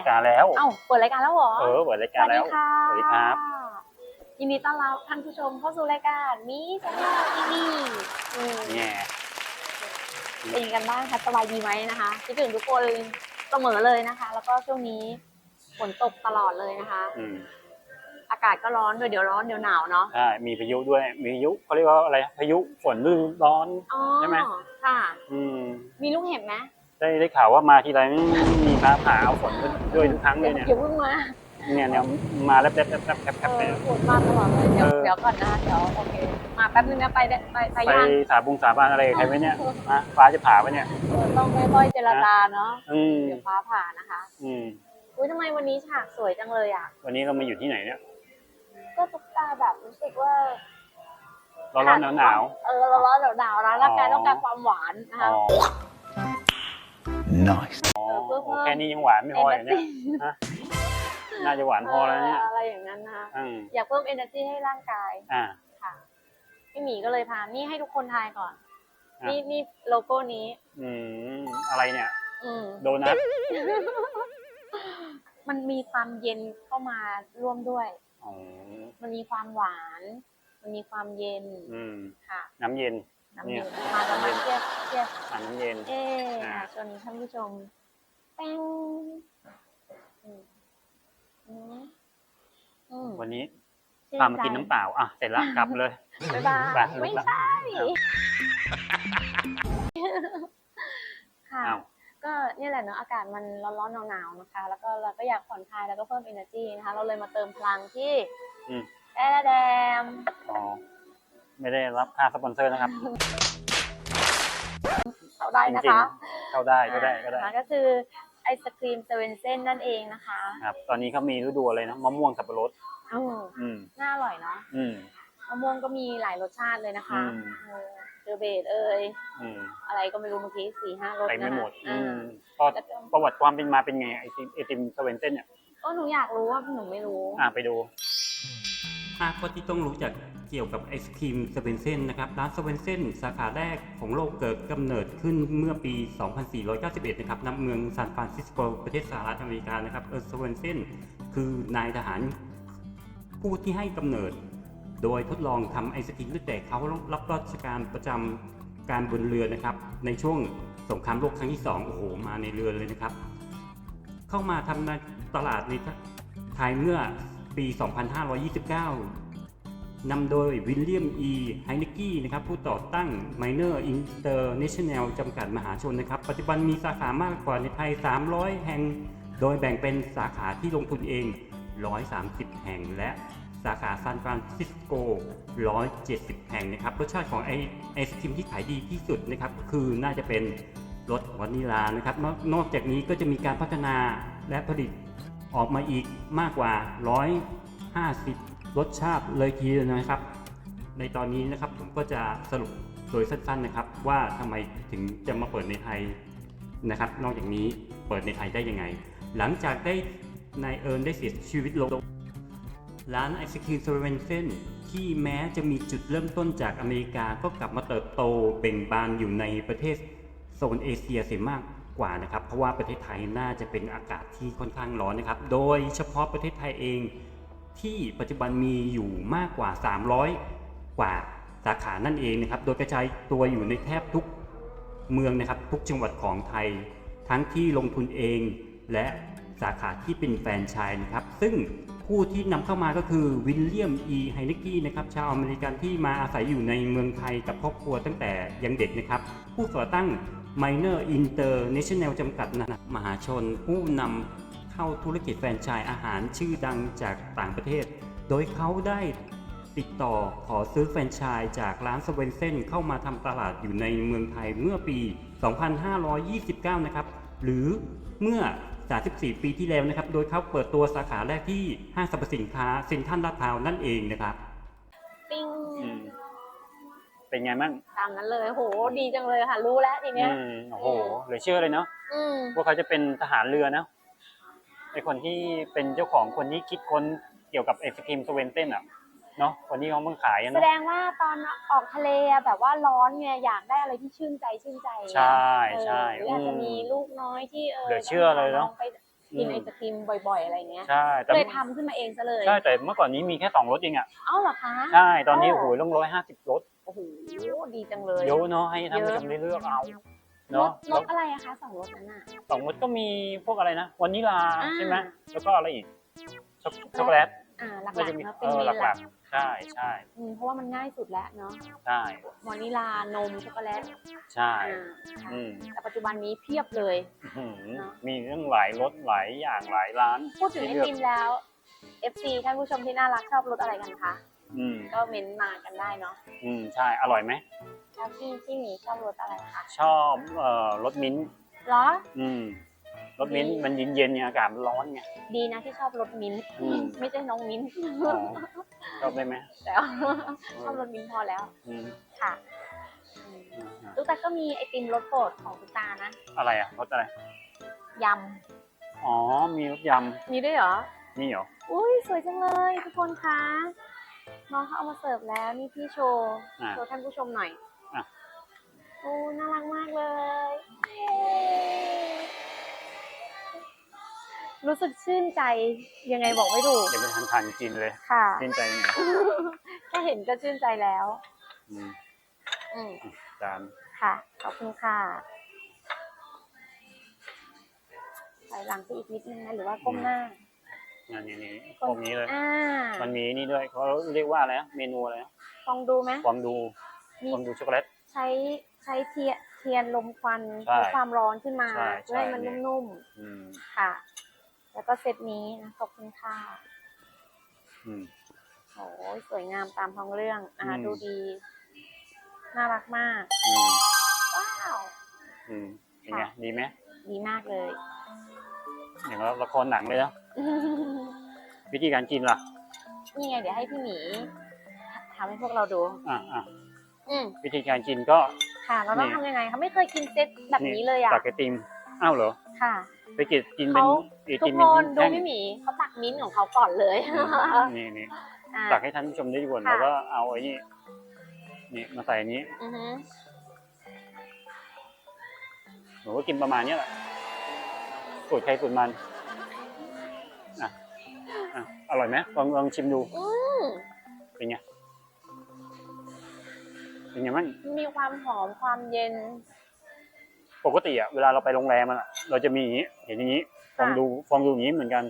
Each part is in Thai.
ดรายการแล้ว เอ้าเปิดรายการแล้วเหรอเออเปิดรายสการวัสแล้ดีวค่ะสวัสดีครับยินดีต้อนรับท่านผู้ชมเข้าสู่รายการมีสัญญาทีวีอืมเนี่ยเป็นยังไงกันบ้างคะสบายดีไหมนะคะคิดถึงทุกคนเสมอเลยนะคะ แล้วก็ช่วงนี้ฝนตกตลอดเลยนะคะอืมอากาศก็ร้อนด้วยเดี๋ยวร้อนเดี๋ยวหนาวเนาะใช่มีพายุด้วยมีพายุเขาเรียกว่าอะไรพายุฝนฤดูร้อนอ๋อใช่ไหมค่ะ อืมมีลูกเห็บไหม ได้ได้ข่าวว่ามาทีไรไม่มีฟ้าผ่าเอาฝนด้วยทุกครั้งเลยเนี่ยเดี๋ยวเพิ่งมาเนี่ยเนี่ยมาแล้วแป๊บแป๊บแป๊บแป๊บเอแป๊บเลยอฝนมาตลอดเลยเดี๋ยวเออเดี๋ยวก่อนนะเดี๋ยวโอเคมาแป๊บนึงนะไปได้ไปไปไปยังสาบุงสาบานอะไรกับใครไว้เนี่ยฮะฟ้าจะผ่าไว้เนี่ยเออต้องค่อยๆเจรจาเนาะอืมเดี๋ยวฟ้าผ่านะคะ อืมอุ้ยทำไมวันนี้ฉากสวยจังเลยอะ วันนี้เรามาอยู่ที่ไหนเนี่ยก็ตุ๊กตาแบบรู้สึกว่าร้อนร้อนหนาวหนาวเออร้อนๆหนาวๆนะร่างกายอ๋อต้องการความหวานนะอ๋คะอ Nice. อ๋อเออเพื่อโอ้เพิ่มแค่นี้ยังหวานไม่พอเลยเนี่ยฮะน่าจะหวานพอแล้วเนี่ยเอออะไรอย่างนั้นนะคะอืมอยากเพิ่ม energy ให้ร่างกายอ่า ค่ะพี่หมีก็เลยพานี่ให้ทุกคนทายก่อน อะ นี่นี่โลโก้นี้ อืมอะไรเนี่ย อืม โดนัทมันมีความเย็นเข้ามาร่วมด้วย อ๋อมันมีความหวาน มันมีความเย็นอืม ค่ะ น้ำเย็น น้ำเย็นเนี่ยมาประมาณเทียบเทียบอ่าน้ำเย็น เอ๊ะอ่าชวนท่านผู้ชมแป้งอืมอืมอืมวันนี้ชื่พามากินใจน้ำเปล่า อะ เสร็จละกลับเลย บ๊ายบายไปไม่ไปใช่ ค่ะ อ้าว ก็เนี่ยแหละเนาะอากาศมันร้อนๆหนาวๆนะคะ แล้วก็เราก็อยากผ่อนคลายแล้วก็เพิ่ม energy นะคะ เราเลยมาเติมพลังที่อืมแดดแดมอ๋อ ไม่ได้รับค่าสปอนเซอร์นะครับเขาได้จนะริงคะๆเข้าได้ก็ได้ก็ได้ อ่าก็คือไอศครีมเซเว่นเส้นนั่นเองนะคะครับ ตอนนี้เขามีฤดูอะไรนะมะม่วงสับปะรดอืมอืม น่าอร่อยเนาะอืม มะม่วงก็มีหลายรสชาติเลยนะคะอืม เออเจอเบดเอ่ยอืมอะไรก็ไม่รู้เมื่อกี้สี่ห้ารสไปนะไม่คะหมด อือ่ามก็แล้วก็ประวัติความเป็นมาเป็นไงไอติมไอติมสเวนเต้นเนี่ย ก็หนูอยากรู้ว่าหนูไม่รู้ อะไปดูหากคนที่ต้องรู้จัก เกี่ยวกับไอศครีมสเวนเซนนะครับร้านสเวนเซนสาขาแรกของโลกเกิดกำเนิดขึ้นเมื่อปี 2491 นะครับณเมืองซานฟรานซิสโกประเทศสหรัฐอเมริกานะครับเออสเวนเซนคือนายทหารผู้ที่ให้กำเนิด โดยทดลองทำไอศครีมตั้งแต่เขารับราชการประจำการบนเรือนะครับ ในช่วงสงครามโลกครั้งที่2โอ้โหมาในเรือเลยนะครับ เข้ามาทำในตลาดในไทยเมื่อปี 2529 นำโดยวิลเลียม E. ไฮนิกกี้นะครับผู้ต่อตั้ง Minor International จำกัดมหาชนนะครับ ปัจจุบันมีสาขามากกว่าในไทย 300 แห่ง โดยแบ่งเป็นสาขาที่ลงทุนเอง 130 แห่ง และสาขาซานฟรานซิสโก 170 แห่งนะครับ รสชาติของไอไอศครีมที่ขายดีที่สุดนะครับคือน่าจะเป็นรสวานิลานะครับนอกนอกจากนี้ก็จะมีการพัฒนาและผลิตออกมาอีกมากกว่า 150 รสชาติเลยทีเดียนะครับ ในตอนนี้นะครับผมก็จะสรุปโดยสั้นๆนะครับ ว่าทำไมถึงจะมาเปิดในไทยนะครับ นอกจากนี้เปิดในไทยได้ยังไง หลังจากได้นายเอิร์นได้เสียชีวิตลง ร้านไอศครีมเซเวนเซนที่แม้จะมีจุดเริ่มต้นจากอเมริกาก็กลับมาเติบโตเบ่งบานอยู่ในประเทศโซนเอเชียเสียมากกว่านะครับ เพราะว่าประเทศไทยน่าจะเป็นอากาศที่ค่อนข้างร้อนนะครับ โดยเฉพาะประเทศไทยเอง ที่ปัจจุบันมีอยู่มากกว่า 300 กว่าสาขานั่นเองนะครับ โดยกระจายตัวอยู่ในแทบทุกเมืองนะครับ ทุกจังหวัดของไทย ทั้งที่ลงทุนเองและสาขาที่เป็นแฟรนไชส์นะครับ ซึ่งผู้ที่นำเข้ามาก็คือวิลเลียม E. ไฮนิกกี้นะครับ ชาวอเมริกันที่มาอาศัยอยู่ในเมืองไทยกับครอบครัวตั้งแต่ยังเด็กนะครับ ผู้ก่อตั้ง Minor International จำกัดมหาชนผู้นำ เข้าธุรกิจแฟรนไชส์อาหารชื่อดังจากต่างประเทศ โดยเขาได้ติดต่อขอซื้อแฟรนไชส์จากร้านสเวนเซนเข้ามาทำตลาดอยู่ในเมืองไทยเมื่อปี 2529 นะครับ หรือเมื่อ 34 ปีที่แล้วนะครับ โดยเขาเปิดตัวสาขาแรกที่ห้างสรรพสินค้าเซ็นทรัลลาดพร้าวนั่นเองนะครับ ปิ้งอืมเป็นไงมั่งตามนั้นเลยโหดีจังเลยค่ะรู้แล้วทีเนี้ยอืมโอ้โหเหลือเชื่อเลยเนาะอืม ว่าเขาจะเป็นทหารเรือนะ ไอคนที่เป็นเจ้าของคนที่คิดค้นเกี่ยวกับไอศครีมสเวนเต้นอะเนาะคนที่เขาเพิ่งขายอะแสเนาะดงว่าตอนออกทะเลอะแบบว่าร้อนไงอยากได้อะไรที่ชื่นใจชื่นใจไงใช่ใช่เออหรืออาจจะอืมมีลูกน้อยที่เออเหลือเชื่อเลยเนอะ งไปกินอืมไอศครีมบ่อยๆอะไรเงี้ยใช่แต่เลยทำขึ้นมาเองซะเลยใช่แต่เมื่อก่อนนี้มีแค่สองรถเองอะเอ้าเหรอคะใช่ตอนนี้อ๋อโอ้โหต้องร้อยห้าสิบรถโอ้โหดีจังเลย เยอะเนาะให้ท่านผู้ชมได้เลือกเอา รเนาะถรถอะไรอะคะสองรถนั้นอะ สองรถก็มีพวกอะไรนะวานิลาอ่า ใช่ไหมแล้วก็อะไรอีกช็อกช็อกโกแลตอ่าหลัก็กจะมีๆแล้วเอเป็นอเมนหหลัลักกๆใช่ใช่อืมเพราะว่ามันง่ายสุดแล้วเนาะใช่วานิลานมช็อกโกแลตใช่อ่าค่ะอืมแต่ปัจจุบันนี้เพียบเลย อื้อหือเนอะ มีเรื่องหลายรถหลายอย่างหลายร้าน พูดถึงไอให้เลือกติมแล้ว FC ท่านผู้ชมที่น่ารักชอบรสอะไรกันคะอืมก็เม้นต์มากันได้เนาะอืมใช่อร่อยไหม แล้วพี่พี่หมีชอบรสอะไรคะชอบเอ่อรสมิ้นท์เหรอ อืมรสมิ้นท์ดี มันเย็นๆเนี่ยอากาศมันร้อนไง ดีนะที่ชอบรสมิ้นท์อืม ไม่ใช่น้องมิ้นท์อ๋อชอบได้ไหมแต่ว่าชอบรสมิ้นท์พอแล้วอืมค่ะอืมอ่าตุ๊กตาก็มีไอติมรสโปรดของตุ๊กตานะอะไรอะรสอะไร ยอ๋อ มีรสยำมีด้วยเหรอำนี่เหรอ อุ้ยสวยจังเลยทุกคนคะน้องเขาเอามาเสิร์ฟแล้วนี่พี่โชว์อะโชว์ท่านผู้ชมหน่อยอะ โอ้น่ารักมากเลยเย้รู้สึกชื่นใจยังไงบอกไม่ถูกเดี๋ยวไปทานทานกินเลยค่ะ ชื่นใจหน่อยแค่เห็นก็ชื่นใจแล้ว อืมอืมจานค่ะ ขอบคุณค่ะถอยหลังไปอีกนิดนึงนะหรือว่าก้มหน้า งานนี้นี่ตรงนี้เลย อ่ามันมีนี่ด้วยเขาเรียกว่าอะไรนะเมนูอะไรนะลองดูไหมความดูมีความดูช็อกโกแลต ใช้ ใช้เทียนเทียนลมควันใช่เพื่อความร้อนขึ้นมาใช่เพื่อให้มันใช่นุ่มอืมๆค่ะ แล้วก็เซตนี้นะขอบคุณค่ะอืม โอ้ยสวยงามตามท้องเรื่องอ่าอืม ดูดี น่ารักมาก อืมว้าว อืมเป็นไงค่ะ ดีไหมดีมากเลย อย่างละครหนังเลยนะวิธีการกินล่ะ นี่ไงเดี๋ยวให้พี่หมีทำให้พวกเราดู อะอะอืมวิธีการกินก็ ค่ะ เราต้องนี่ ทำยังไงคะไม่เคยกินเซตแบบนี้เลยอะตักไอติมอ้าวเหรอ ค่ะ ไปกินกินเป็นเขา ไอทุติกมคนดูแท่งพี่หมีเขาตักมิ้นท์ของเขาก่อนเลยอืมนี่นี่อ่าตักให้ท่านผู้ชมได้ดูก่อนค่ะ แล้วก็เอาไอ้นี่นี่มาใส่อันนี้อือฮึหนูก็กินประมาณเนี้ยแหละสูตรใครสูตรมันอะอะอร่อยไหมลองลองชิมดูอืมเป็นไง เป็นไงบ้างมีความหอมความเย็น ปกติอะเวลาเราไปโรงแรมมันอะเราจะมีอย่างนี้เห็นอย่างนี้ฟองดูฟองดูอย่างนี้เหมือนกัน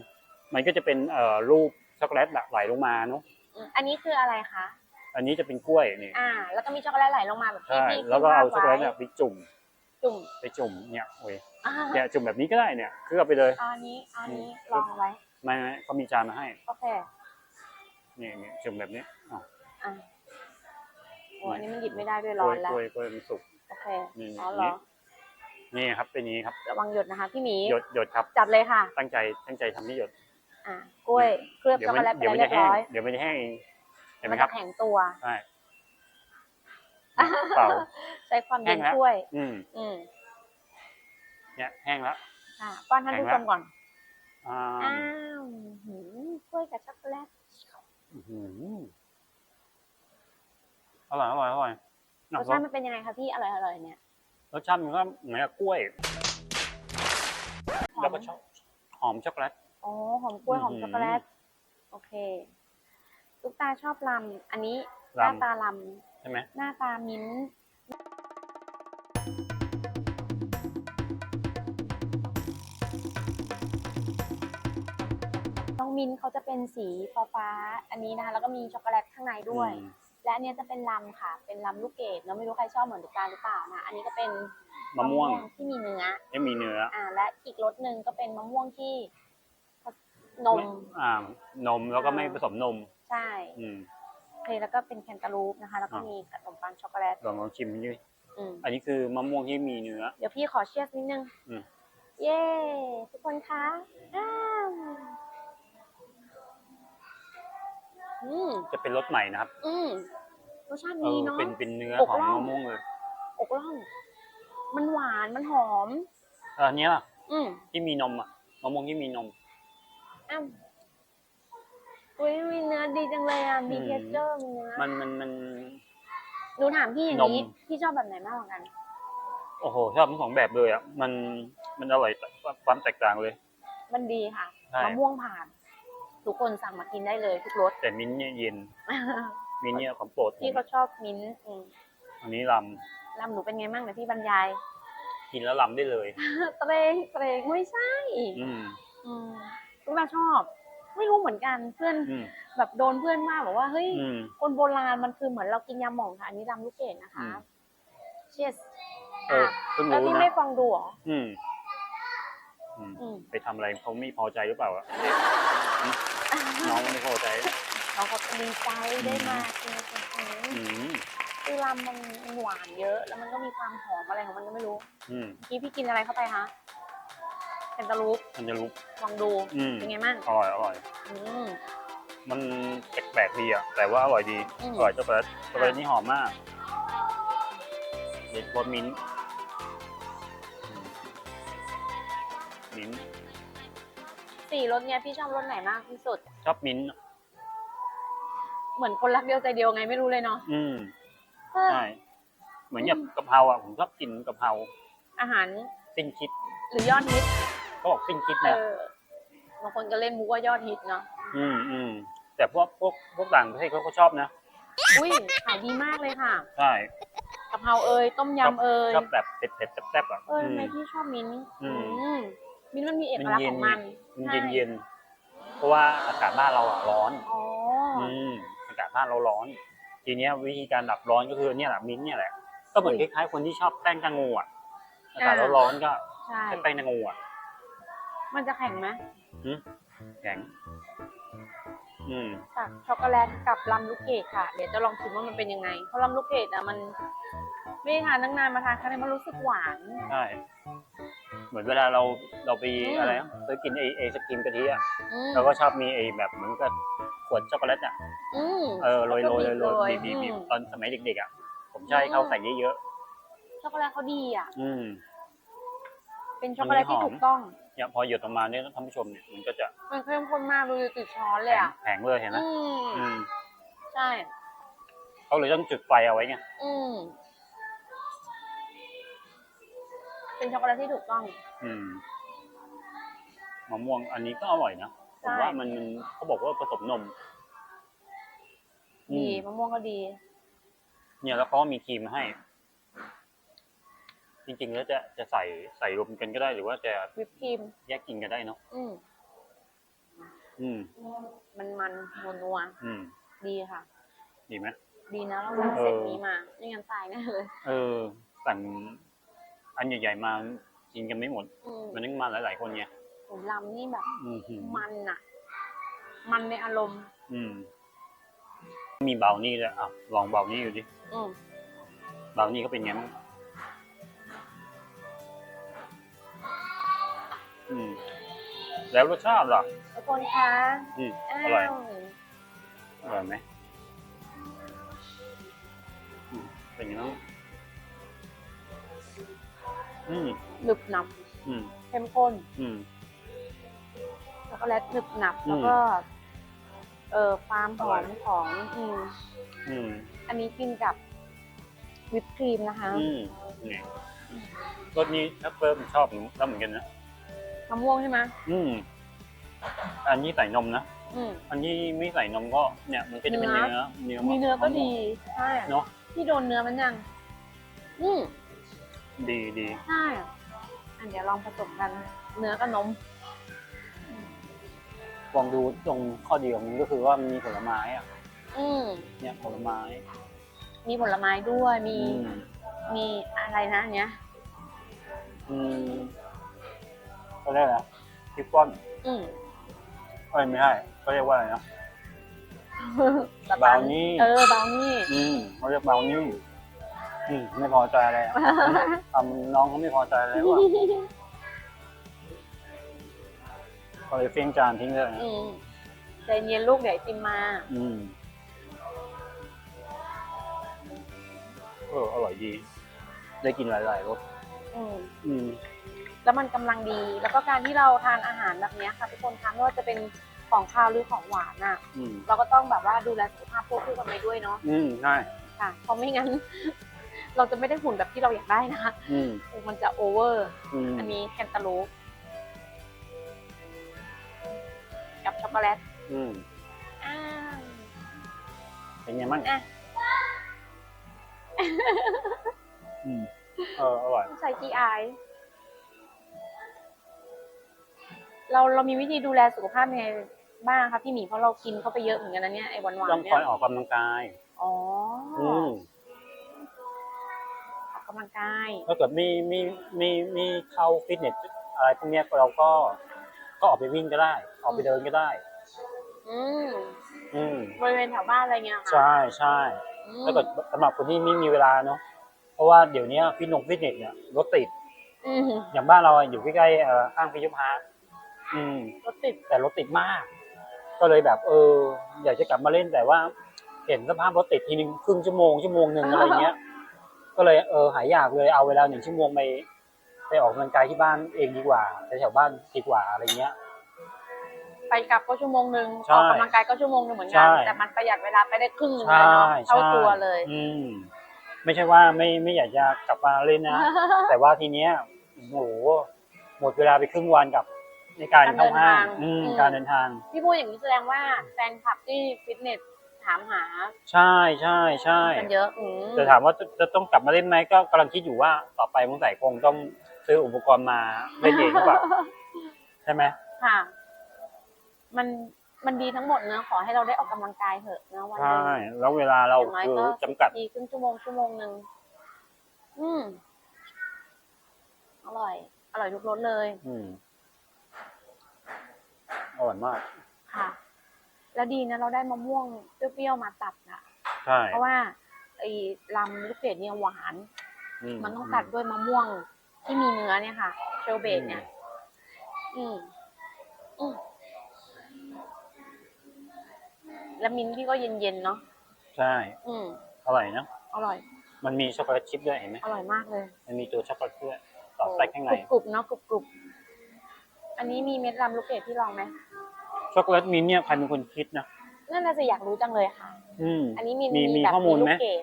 มันก็จะเป็นเอ่อรูปช็อกโกแลตไหลลงมาเนาะอืมอันนี้คืออะไรคะ อันนี้จะเป็นกล้วยนี่อ่า แล้วก็มีช็อกโกแลตไหลลงมาแบบที่ใช่พี่แล้วก็เอาที่ช็อกโกแลตวเนี่ยดไปจุ่มจุ่มไปจุ่มเนี่ยโอ้ยอ่าเนี่ยจุ่มแบบนี้ก็ได้เนี่ยเคลือบไปเลยเอาอันนี้เอาอันนี้ลองไว้ ไม่ไม่เขามีจานมาให้โอเค นี่นี่จุ่มแบบนี้อ๋ออะ โอ้อันนี้มันหยิบไม่ได้ด้วยกร้ล้อวยนแล้วกล้วยกล้วยมันสุก โอเคนี่อ๋อเหรอนี่ครับเป็นอย่างนี้ครับ ระวังหยดนะคะพี่หมีหยดหยดครับ จัดเลยค่ะ ตั้งใจตั้งใจทำให้หยด อะกล้วยเคลือบเดี๋ยช็วอกมัโกแลตไปเดี๋ยวแล้วมันจะแห้งเรียบร้อยเดี๋ยวมันจะแห้งเองเห็นไหมมันครัจะบแข็งตัว ใช่เปล่า ใช้ความเย็นแห้งแล้ว ช่วย อืมอืมเนี่ยแห้งแล้วค่ะป้อนท่านผู้ชมก่อน อ่าอ้าวหือกล้วยกับช็อกโกแลตอื้อหือ อร่อยอร่อยอร่อยรสชาติมันเป็นยังไงคะพี่อร่อยอร่อยเนี่ยรสชาติมันก็เหมือนกับกล้วย หอแล้วมก็ชอบหอมช็อกโกแลตอ๋อหอมกล้วยหอมอื้อหือช็อกโกแลตโอเคลูกตาชอบลำอันนี้หลำ น้าตาลใช่ไหมำหน้าตามิ้นท์น้องมิ้นท์เขาจะเป็นสีฟ้าฟ้าๆอันนี้นะคะแล้วก็มีช็อกโกแลตข้างในด้วย อืม และและอันเนี้ยจะเป็นลำค่ะ เป็นลำลูกเกดเนาะไม่รู้ใครชอบเหมือนตุ๊กตาหรือเปล่านะ อันนี้ก็เป็นมะม่วงที่มีเนื้อ ไม่มีเนื้ออ่า และอีกรสหนึ่งก็เป็นมะม่วงที่นม อ่า นมแล้วก็ไม่ผสมนม ใช่ อืมโอเคแล้วก็เป็นแคนตาลูปนะคะ แล้วก็อ่ามีมีขนมปังช็อกโกแลตลองลองชิมดูอืมอันนี้คือมะม่วงที่มีเนื้อ เดี๋ยวพี่ขอเชียร์นิดนึงอืมเย้ ทุกคนคะอ้าว อืมจะเป็นรสใหม่นะครับอืมรสชาติเอดีอเนาะ เป็นเป็นเนื้ออกของร่อง มะม่วงเลยอกล่อง มันหวานมันหอม เอออันเนี้ยล่ะอืมที่มีนมอะมะม่วงที่มีนม อ้าวอุ้ยมีเนื้อดีจังเลยอะมีอืม เทสเจอร์มีเนื้อมันมันมัน หนูถามพี่อย่างนี้นม พี่ชอบแบบไหนมากกว่ากัน โอ้โหชอบทั้งสองแบบเลยอะมันมันอร่อยความแตกต่างเลย มันดีค่ะใช่ มะม่วงผ่าน ทุกคนสั่งมากินได้เลยทุกรสแต่มิ้นท์เนี่ยเย็น มิ้นท์เนี่ยของโปรดผพี่มก็ชอบมิ้นท์อืมอันนี้ลลำหนูเป็นไงบ้างเดี๋ยวพี่บรรยายำกินแล้วลำได้เลย เตรงเตรงไม่ใช่อืมอืมลูกเราชอบ ไม่รู้เหมือนกันเพื่อนอืมแบบโดนเพื่อนว่าบอกว่าเฮ้ย อืม คนโบราณมันคือเหมือนเรากินยาหม่องค่ะ อันนี้รำลูกเกดนะคะอืม เชียสเออเพิ่งแล้วรู้พี่นะไม่ฟังดูเหรออืมอืม อืมไปทำอะไรเขาไม่พอใจหรือเปล่าอะอืม น้องไม่พอใจเราก็ดีใจได้มากินอาหารอืมคือรำมันมันหวานเยอะ แล้วมันก็มีความหอมอะไรของมันก็ไม่รู้อืมเมื่อกี้พี่กินอะไรเข้าไปคะแคนตาลูปมันจะรู้ ลองดูอืม เป็นไงบ้างอร่อยอร่อย อืม มันแปลกๆดีอะ แต่ว่าอร่อยดี อืม อร่อยช็อกโกแลตช็อกโกแลตนี่หอมมากเด็ดรสมิ้นท์อืมมิ้นท์ สี่รสเนี้ยพี่ชอบรสไหนมากที่สุด ชอบมิ้นท์เหมือนคนรักเดียวใจเดียวไงไม่รู้เลยเนาะอืมเออใช่เหมือนกับกะเพราอะผมชอบกินกะเพราอาหารสิ้นคิดหรือยอดฮิตเขาบอกสิ้นคิดเอนะอบางคนก็เล่นมุกว่ายอดฮิตเนาะอืมอืมแต่พวกพวกพวกต่างประเทศเขาก็ชอบนะอุ้ยขายดีมากเลยค่ะใช่กะเพราเอยต้มยำเอยชอบแบบเผ็ดเผ็ดๆแซ่บๆอะเออทำไมอืมพี่ชอบมิ้นท์อืม อืมมิ้นท์มันมีเอกลักษณ์ของมัน มันใช่เย็นเย็นๆเพราะว่าอากาศบ้านเราอะร้อนอ๋อออืมอากาศบ้านเราร้อน ทีเนี้ยวิธีการดับร้อนก็คือเนี่ยแหละมิ้นท์เนี่ยแหละก็เหมือนคล้ายๆคนที่ชอบแป้งแตงโมอะอากาศร้อนๆก็ใช่ใช้แป้งแตงโมอะมันจะแข็งไหมแข็งอืมจากช็อกโกแลตกับลัมลูกเกดค่ะ เดี๋ยวจะลองชิมว่ามันเป็นยังไง เพราะลัมลูกเกดอะมัน ไม่ได้ทานตั้งนานมาทานครั้งนี้มันรู้สึกหวาน ใช่ เหมือนเวลาเราเราไปอืม อะไรนะเคยกินไอไอศกรีมกะทิอะอืมเราก็ชอบมีไอแบบเหมือนกับขวดช็อกโกแลตอะอืม เออโรยโรยโรยโรยแล้วก็บีบบีบบีบอืม ตอนสมัยเด็กๆอะผมใช้เขาใส่เยอะช็อกโกแลตเขาดีอะ ๆอืม เป็นช็อกโกแลตที่มันหอมถูกต้อง เนี่ยพอหยดออกมาเนี่ยท่านผู้ชมเนี่ยมันก็จะมันเข้มข้นมากดูติดช้อนเลแข็ยงอะ แข็งเลยเห็นไหมอืมอืมใช่ เขาเลยต้องจุดไฟเอาไว้ไงอืม เป็นช็อกโกแลตที่ถูกต้อง อืมมะม่วงอันนี้ก็อร่อยนะผมใช่ว่ามันมันเขาบอกว่าผสมนมดีอืมมะม่วงก็ดี เนี่ยแล้วเขาก็มีครีมมาให้ จริงๆแล้วจะจะใส่ใส่รวมกันก็ได้หรือว่าจะวิปครีมแยกกินก็ได้เนาะอืมอืม มันมันนัวนัวอืมๆดีค่ะ ดีไหมดีนะเราสั่งเซตนี้มาไม่งั้นตายแน่เลย เออสั่ง อันใหญ่ๆมากินกันไม่หมด อืมมันนึกมาหลายๆคนไงโหลำนี่แบบ อืมหืมมันอะมันในอารมณ์ อืม มีเบานี่ด้วยอะลองเบานี่ดูดิอืมเบานี่เขาเป็นไงบ้างอืม แล้วรสชาติล่ะ ทุกคนคะอืมอ้าอร่อยวอร่อยไหมอืมเป็นไงบ้าง อืมหนึบหนับอืมเข้มข้นอืม ช็อกโกแลตหนึบหนับอืม แล้วก็ เอ่อความหออร่อยมของอืมอืมอันนี้กินกับวิปครีมนะคะ อืมนี่รสนี้ถ้าเพิ่มชอบแล้วเหมือนกันนะมะม่วงใช่ไหมอืม อันนี้ใส่นมนะอืม อันนี้ไม่ใส่นมก็เนี่ยมันก็จะเป็นเนื้เนื้ออเนื้อมีเนื้อก็มะม่วงดี ใช่ เนาะที่โดนเนื้อมันยัง อืม ดีดีใช่อันเดี๋ยวลองผสมกันเนื้อกับนมลองดูตรงข้อดีของมันก็คือว่ามันมีผลไม้อะ อืมเนี่ยผลไม้ มีผลไม้ด้วยมี อืมมีอะไรนะอันเนี้ย อืมเขาเรียกอะไรนะพิฟฟ่อนอืม เอ้ยไม่ใช่เขาเรียกว่าอะไรนะสตับราวนี่ เออบราวนี่ อืมเขาเรียกบราวนี่ อืมไม่พอใจอะไรอะทำน้องเขาไม่พอใจอะไรวะก็เลยเฟี้ยงจานทิ้งเลยนะอืมใจเย็นลูกเดี๋ยวไอติมมาอืมเอออร่อยดี ได้กินหลายๆรสอืม อืม แล้วมันกำลังดี แล้วก็การที่เราทานอาหารแบบเนี้ยค่ะทุกคนคะไม่ว่าจะเป็นของคาวหรือของหวานอะ อืม เราก็ต้องแบบว่าดูแลสุขภาพควบคู่กันไปด้วยเนาะอืมใช่ค่ะเพราะไม่งั้น เราจะไม่ได้หุ่นแบบที่เราอยากได้นะคะอืมมันจะโอเวอร์อืมอันนี้แคนตาลูปช็อกโกแลตอืมอ้าวเป็นไงมั่งอะอืมเอออร่อยใส่กี่อายเราเรามีวิธีดูแลสุขภาพยังไงบ้างคะพี่หมีเพราะเรากินเข้าไปเยอะเหมือนกันนะเนี่ยไอ้หวานหวานต้องเนี่คอยยออกกำลังกาย อ๋ออ อืมออกกำ ลังกาย ถ้าเกิดมีมีมีมีเข้าฟิตเนสอะไรพวกเนี้ยเราก็ก็ออกไปวิ่งก็ได้ ออกไปเดินก็ได้ อืมอืมบริเวณแถวบ้านอะไรเงี้ยค่ะใช่ใช่อืมถ้าเกิดสำหรับคนที่ไม่มีเวลาเนาะเพราะว่าเดี๋ยวนี้ฟิตนงฟิตเนสเนี่ยรถติดอืมอย่างบ้านเราอะอยู่ใกล้ๆเอ่อข้างพิยุพาร์คอืม รถติด แต่รถติดมาก ก็เลยแบบ เออ อยากจะกลับมาเล่นแต่ว่า เห็นสภาพรถติดทีนึงครึ่งชั่วโมงชั่วโมงหนึ่งอะไรเงี้ย ก็เลยเออหายอยากเลยเอาเวลาหนึ่งชั่วโมงไปไปออกกำลังกายที่บ้านเองดีกว่าแถวๆบ้านดีกว่าอะไรเงี้ย ไปกลับก็ชั่วโมงหนึ่งใช่ออกกำลังกายก็ชั่วโมงหนึงเหมือนกัน ใช่ แต่มันประหยัดเวลาไปได้ครึ่งหนึงเลใช่ยเนาะเท่าใช่ตัวเลย อืม ไม่ใช่ว่าไม่ไม่อยากจะกลับมาเล่นนะ แต่ว่าทีเนี้ยโอ้โหหมดเวลาไปครึ่งวันกับในการเข้าห้างอืม การเดินทาง พี่พูดอย่างนี้แสดงว่าแฟนคลับที่ฟิตเนส ถามหาใช่ใช่ใช่กันเยอะอืมแต่ถามว่าจะจะต้องกลับมาเล่นไหมก็กำลังคิดอยู่ว่าต่อไปมงใส่คงต้องซื้ออุปกรณ์มาเล่นเองหรือเปล่าใช่ไหมค่ะ มันมันดีทั้งหมดเนอะขอให้เราได้ออกกำลังกายเถอะนะวันหใช่นึงแล้วเวลาเราอย่างน้อยคือก็จำกัด ดีครึ่งชั่วโมงชั่วโมงหนึ่งอืมอร่อย อร่อยทุกรสเลยอืมอร่อยมากค่ะ แล้วดีนะเราได้มะม่วงเปรี้ยวๆมาตัดอะใช่เพราะว่าไอ้ลำลูกเกดเนี่ยหวาน มันต้องตัดด้วยมะม่วงที่มีเนื้อเนี่ยค่ะเชลเบกเนี่ย อืมอืมแล้วมิ้นท์พี่ก็เย็นๆเนาะใช่ อืมอร่อยนะอร่อย มันมีช็อกโกแลตชิพด้วยเห็นไหมอร่อยมากเลย มันมีตัวช็อกโกแลตด้วยสอดใส่ข้างในกรุบๆเนาะกรุบๆอันนี้มีเม็ดลำลูกเกดที่ลองไหม ช็อกโกแลตมิ้นท์เนี่ยใครเป็นคนคิดนะนั่นน่าจะอยากรู้จังเลยค่ะ อืม อันนี้มีมีมีแบบข้อมูลไหมลูกเกด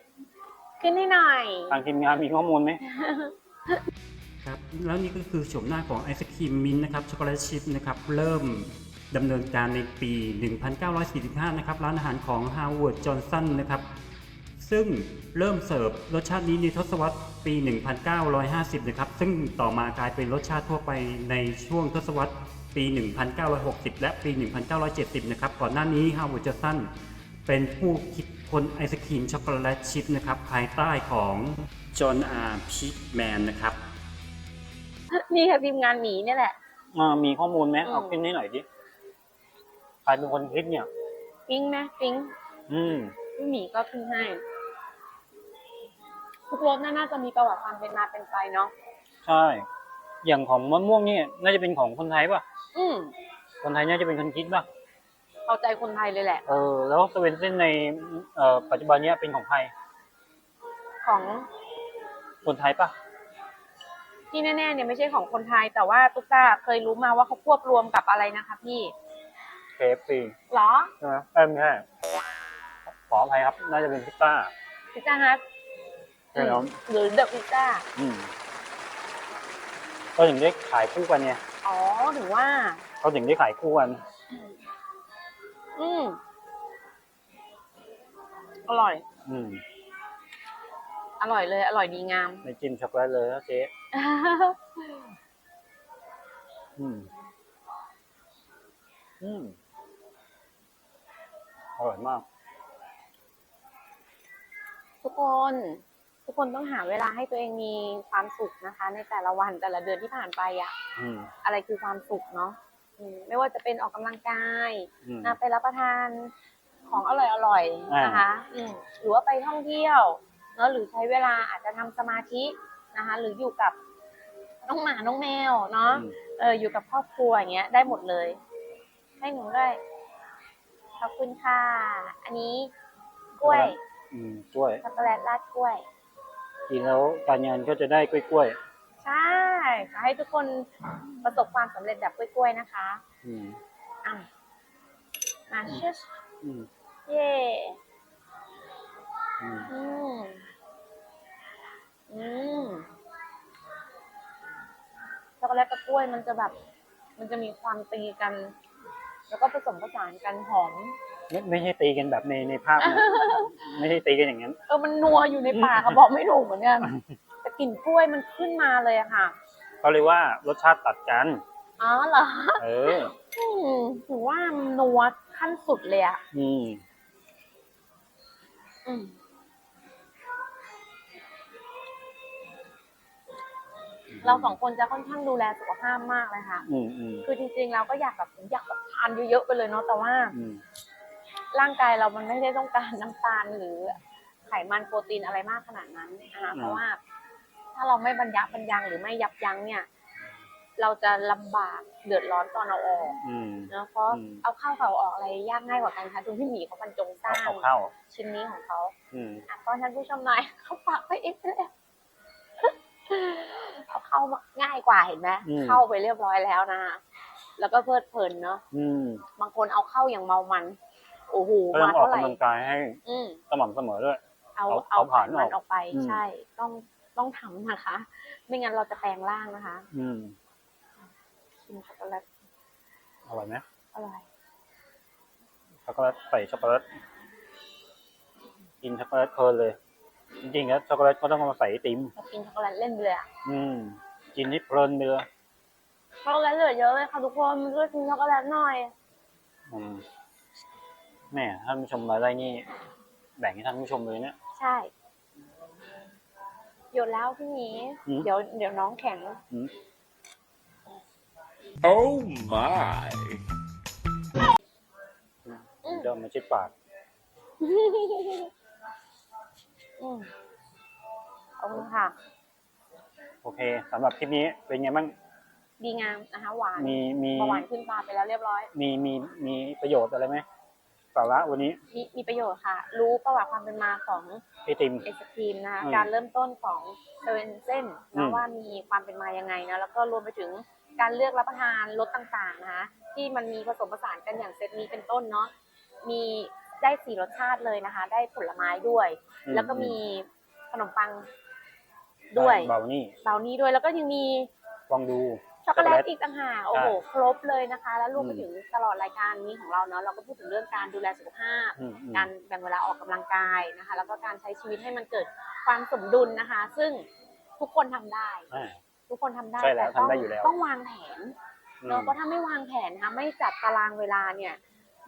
ขึ้นให้หน่อย ทางทีมงานมีข้อมูลไหม ครับแล้วนี่ก็คือโฉมหน้าของไอศครีมมิ้นท์นะครับช็อกโกแลตชิพนะครับเริ่มดำเนินการในปี 1945 นะครับร้านอาหารของ Howard Johnson นะครับซึ่งเริ่มเสิร์ฟรสชาตินี้ในทศวรรษปี 1950 นะครับซึ่งต่อมากลายเป็นรสชาติทั่วไปในช่วงทศวรรษ ปี 1960 และปี 1970 นะครับ ก่อนหน้านี้ Howard Johnson เป็นผู้คิดค้นไอศครีมช็อกโกแลตชิพนะครับ ภายใต้ของจอห์นอาร์พิกแมนนะครับ นี่ค่ะทีมงานหมีเนี่ยแหละ อ่ามีข้อมูลไหมอืมเอาขึ้นให้หน่อยดิใครเป็นคนคิดเนี่ย ปิ๊งไหมปิ๊งอืม พี่หมีก็ขึ้นให้ ทุกรสน่าจะมีประวัติความเป็นมาเป็นไปเนาะ ใช่ อย่างของมะม่วงนี่น่าจะเป็นของคนไทยป่ะ อืมคนไทยน่าจะเป็นคนคิดป่ะเข้าใจคนไทยเลยแหละ เออ แล้วสเวนเซ่นในเอ่อปัจจุบันเนี้ยเป็นของใครของคนไทยป่ะ ที่แน่ๆเนี่ยไม่ใช่ของคนไทย แต่ว่าตุ๊กตาเคยรู้มาว่าเขาควบรวมกับอะไรนะคะ พี่ KFC หรอใช่ไหมเอ้ยไม่ใช่ขออภัยครับ น่าจะเป็นพิซซ่าพิซซ่าฮัทใช่แล้วหรือเดอะพิซซ่าอืมเขาถึงได้ขายคู่กันไง อ๋อถึงว่า เขาถึงได้ขายคู่กัน อืมอร่อย อืม อร่อยเลย อร่อยดีงาม ไม่จิ้มช็อกโกแลตเลยนะเจ๊อืม อืม อร่อยมาก ทุกคน ทุกคนต้องหาเวลาให้ตัวเองมีความสุขนะคะ ในแต่ละวันแต่ละเดือนที่ผ่านไปอะอืม อะไรคือความสุขเนาะอืมไม่ว่าจะเป็นออกกำลังกายอืม นะไปรับประทานของอร่อยๆอ่านนะคะ อืมหรือว่าไปท่องเที่ยวเนอะหรือใช้เวลาอาจจะทำสมาธินะคะ หรืออยู่กับน้องหมาน้องแมวเนาะอืมเอออยู่กับครอบครัวอย่างเงี้ยได้หมดเลย ให้หนูด้วยขอบคุณค่ะ อันนี้กล้วยอืมกล้วยช็อกโกแลตราดกล้วย กินแล้วการงานก็จะได้กล้วยกล้วย ใช่ขอให้ทุกคนประสบความสำเร็จแบบกล้วยๆนะคะๆ อืมอะมาเชิสอืมเย่อืมอืมอืมช็อกโกแลตกับกล้วยมันจะแบบ มันจะมีความตีกัน แล้วก็ผสมผสานกันหอม ไม่ไม่ใช่ตีกันแบบในในภาพนะไม่ใช่ตีกันอย่างนั้น เออมันนัวอยู่ในปากอะบอกไม่ถูกเหมือนกันแต่กลิ่นกล้วยมันขึ้นมาเลยอะค่ะเขาเรียกว่ารสชาติตัดกันอ๋อเหรอเอออืมถือว่ามันนัวขั้นสุดเลยอะอืมอืมเราสองคนจะค่อนข้างดูแลสุขภาพมากเลยค่ะอืมอืมคือจริงๆเราก็อยากแบบอยากแบบทานเยอะๆไปเลยเนาะแต่ว่าอืม ร่างกายเรามันไม่ได้ต้องการน้ำตาลหรือไขมันโปรตีนอะไรมากขนาดนั้นนะคะเพราะว่า ถ้าเราไม่บรรยับบรรยังหรือไม่ยับยั้งเนี่ย เราจะลำบากเดือดร้อนตอนเอาออกอืมเนาะเพราะอืมเอาเข้าเขาออกอะไรยากง่ายกว่ากันคะดูพี่หมีเขาบรรจงสร้างเอาเข้าชิ้นนี้ของเขาอืมอะตอนท่านผู้ชมหน่อยเขาฝากไปเองเลยเอาเข้ามาง่ายกว่าเห็นไหมอืมเข้าไปเรียบร้อยแล้วนะแล้วก็เพลิดเพลินเนาะอืมบางคนเอาเข้าอย่างเมามัน โอ้โหก็ต้มาองออกเท่าไหร่กำลังกายให้อืม สม่ำเสมอด้วย เอาเอาเอาเอาผ่านมันออกออกไป อืม ใช่ ต้องต้องทำนะคะ ไม่งั้นเราจะแปลงร่างนะคะอืมชิมช็อกโกแลตอร่อยไหมอร่อยช็อกโกแลตใส่ช็อกโกแลตกินช็อกโกแลตเพลินเลย จริงๆแล้วช็อกโกแลตก็ต้องเอามาใส่ไอติม เรากินช็อกโกแลตเล่นไปเลยอะอืม กินให้เพลินไปเลยช็อกโกแลตเหลือเยอะเลยค่ะทุกคนมันก็กินช็อกโกแลตหน่อย อืม แม่ท่านผู้ชมรายได้นี่ แบ่งให้ท่านผู้ชมเลยเนี่ย ใช่หยดแล้วพี่หมีอืม เดี๋ยวเดี๋ยวน้องแข็งอืม Oh my. เดิมมาชิดปาก อืมขอบคุณค่ะ โอเคสำหรับคลิปนี้เป็นไงบ้างดีงามนะคะหวานมีมีเบาหวานขึ้นตาไปแล้วเรียบร้อย มีมีมีประโยชน์อะไรไหม สาระวันนี้ มีมีประโยชน์ค่ะ รู้ประวัติความเป็นมาของไอติม ไอศครีมนะคะอืมการเริ่มต้นของเซเว่นเส้นอืนะม ว่ามีความเป็นมายังไงนะแล้วก็รวมไปถึงการเลือกรับประทานรสต่างๆนะคะที่มันมีผสมผสานกันอย่างเซตนี้เป็นต้นเนาะมีได้สี่รสชาติเลยนะคะ ได้ผลไม้ด้วย อืมแล้วก็มีขนมปังด้วยเบานี่เบราวนี่ด้วยแล้วก็ยังมี ลองดู ช็อกโกแลตอีกต่างหากโอ้โหใช่ครบเลยนะคะ แล้วรวมไปอืมถึงตลอดรายการนี้ของเราเนาะเราก็พูดถึงเรื่องการดูแลสุขภาพอืมอืมการแบ่งเวลาออกกำลังกายนะคะ แล้วก็การใช้ชีวิตให้มันเกิดความสมดุลนะคะ ซึ่งทุกคนทำได้อ่าทุกคนทำได้ใช่แล้วต่ต้องทำได้อยู่แล้วต้องวางแผนอืมเนาะเพราะถ้าไม่วางแผนนะคะไม่จัดตารางเวลาเนี่ย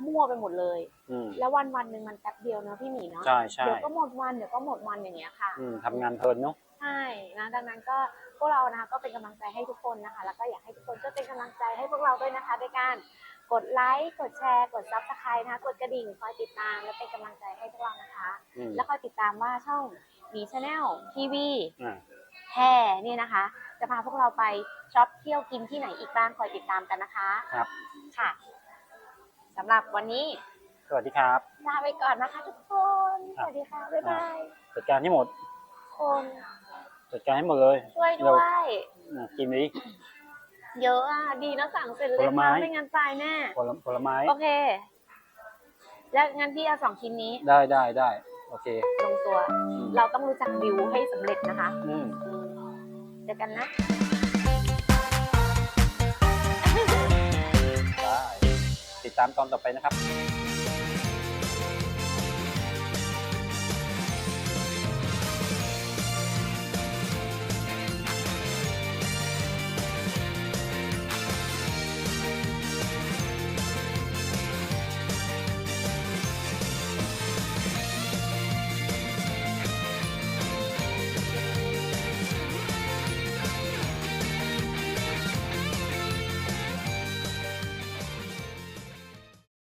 มั่วไปหมดเลยอืมแล้ววันวันๆหนึ่งมันแป๊บเดียวเนาะพี่หมีเนาะใช่ใช่เดี๋ยวก็หมดวันเดี๋ยวก็หมดวันอย่างเงี้ยค่ะอืมทำงานเพลินเนาะ ใช่นะดังนั้นก็พวกเรานะคะก็เป็นกำลังใจให้ทุกคนนะคะ แล้วก็อยากให้ทุกคนก็เป็นกำลังใจให้พวกเราด้วยนะคะด้วยการกดไลค์กดแชร์ กดซับสไครต์นะคะกดกระดิ่งคอยติดตามและเป็นกำลังใจให้พวกเรานะคะ อืม แล้วคอยติดตามว่าช่องมีชาแนลทีวีอ่า แห่นี่นะคะ จะพาพวกเราไปช็อปเที่ยวกินที่ไหนอีกบ้างคอยติดตามกันนะคะครับ ค่ะสำหรับวันนี้สวัสดีครับ ลาไปก่อนนะคะ ทุกคน สวัสดีค่ะบ๊ายบาย จัดการให้หมด คน จัดการให้หมดเลยช่วยเร็ด้ววยอะกินดิเยอะอะ ดีนะสั่งเสร็จเล็ผกลไม้นะไม่งั้นตายแน่ ผลผลไม้ โอเค แล้วงั้นพี่เอาสองชิ้นนี้ได้ได้ได้ โอเค ลงตัวเราต้องรู้จักดิวให้สำเร็จนะคะอืมอืม เจอกันนะ ได้ติดตามตอนต่อไปนะครับ